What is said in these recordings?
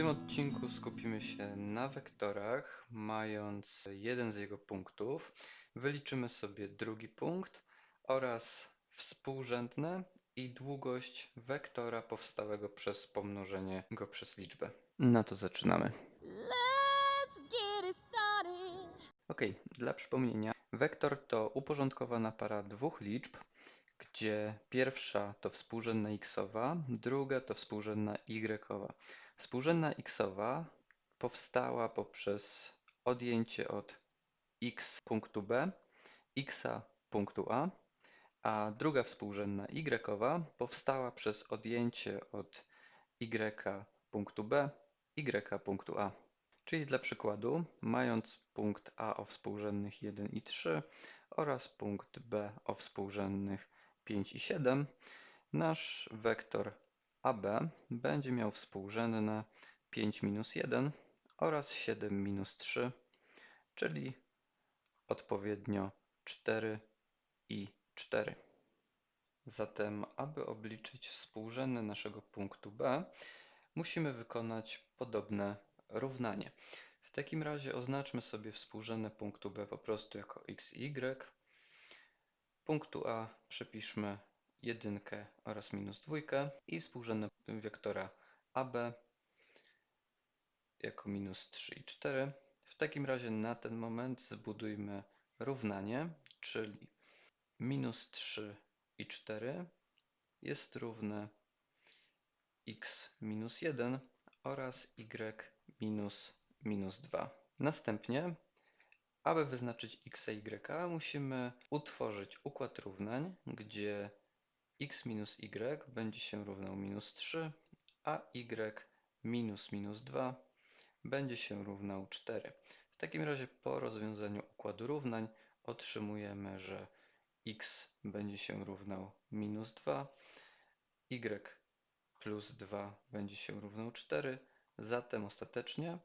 tym odcinku skupimy się na wektorach, mając jeden z jego punktów. Wyliczymy sobie drugi punkt oraz współrzędne i długość wektora powstałego przez pomnożenie go przez liczbę. No to zaczynamy. Ok, dla przypomnienia, wektor to uporządkowana para dwóch liczb, gdzie pierwsza to współrzędna xowa, druga to współrzędna y-owa. Współrzędna xowa powstała poprzez odjęcie od x punktu b, x punktu a, a druga współrzędna y powstała przez odjęcie od y punktu b, y punktu a. Czyli dla przykładu, mając punkt A o współrzędnych 1 i 3 oraz punkt B o współrzędnych 5 i 7, nasz wektor AB będzie miał współrzędne 5 minus 1 oraz 7 minus 3, czyli odpowiednio 4 i 4. Zatem, aby obliczyć współrzędne naszego punktu B, musimy wykonać podobne równanie. W takim razie oznaczmy sobie współrzędne punktu B po prostu jako x y. Punktu A przepiszmy jedynkę oraz minus dwójkę i współrzędne wektora AB jako minus 3 i 4. W takim razie na ten moment zbudujmy równanie, czyli minus 3 i 4 jest równe x minus 1 oraz y minus minus 2. Następnie, aby wyznaczyć x i y, musimy utworzyć układ równań, gdzie x minus y będzie się równał minus 3, a y minus minus 2 będzie się równał 4. W takim razie po rozwiązaniu układu równań otrzymujemy, że x będzie się równał minus 2, y plus 2 będzie się równał 4, zatem ostatecznie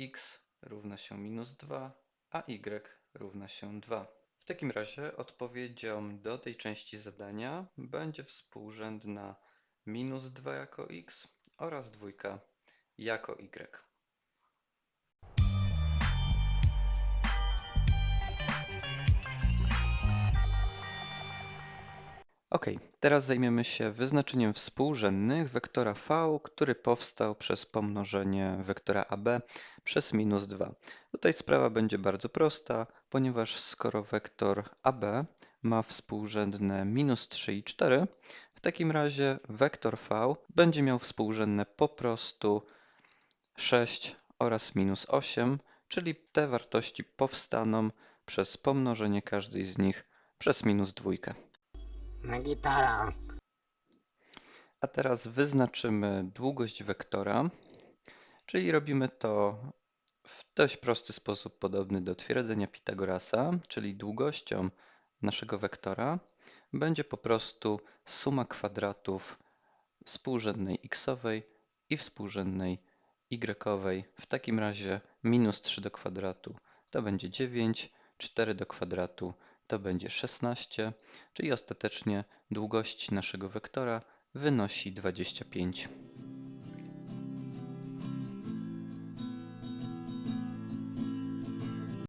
x równa się minus 2, a y równa się 2. W takim razie odpowiedzią do tej części zadania będzie współrzędna minus 2 jako x oraz dwójka jako y. Ok, teraz zajmiemy się wyznaczeniem współrzędnych wektora v, który powstał przez pomnożenie wektora ab przez minus 2. Tutaj sprawa będzie bardzo prosta, ponieważ skoro wektor ab ma współrzędne minus 3 i 4, w takim razie wektor v będzie miał współrzędne po prostu 6 oraz minus 8, czyli te wartości powstaną przez pomnożenie każdej z nich przez minus dwójkę. Na gitara. A teraz wyznaczymy długość wektora, czyli robimy to w dość prosty sposób, podobny do twierdzenia Pitagorasa, czyli długością naszego wektora będzie po prostu suma kwadratów współrzędnej xowej i współrzędnej y. W takim razie minus 3 do kwadratu to będzie 9, 4 do kwadratu to będzie 16, czyli ostatecznie długość naszego wektora wynosi 25.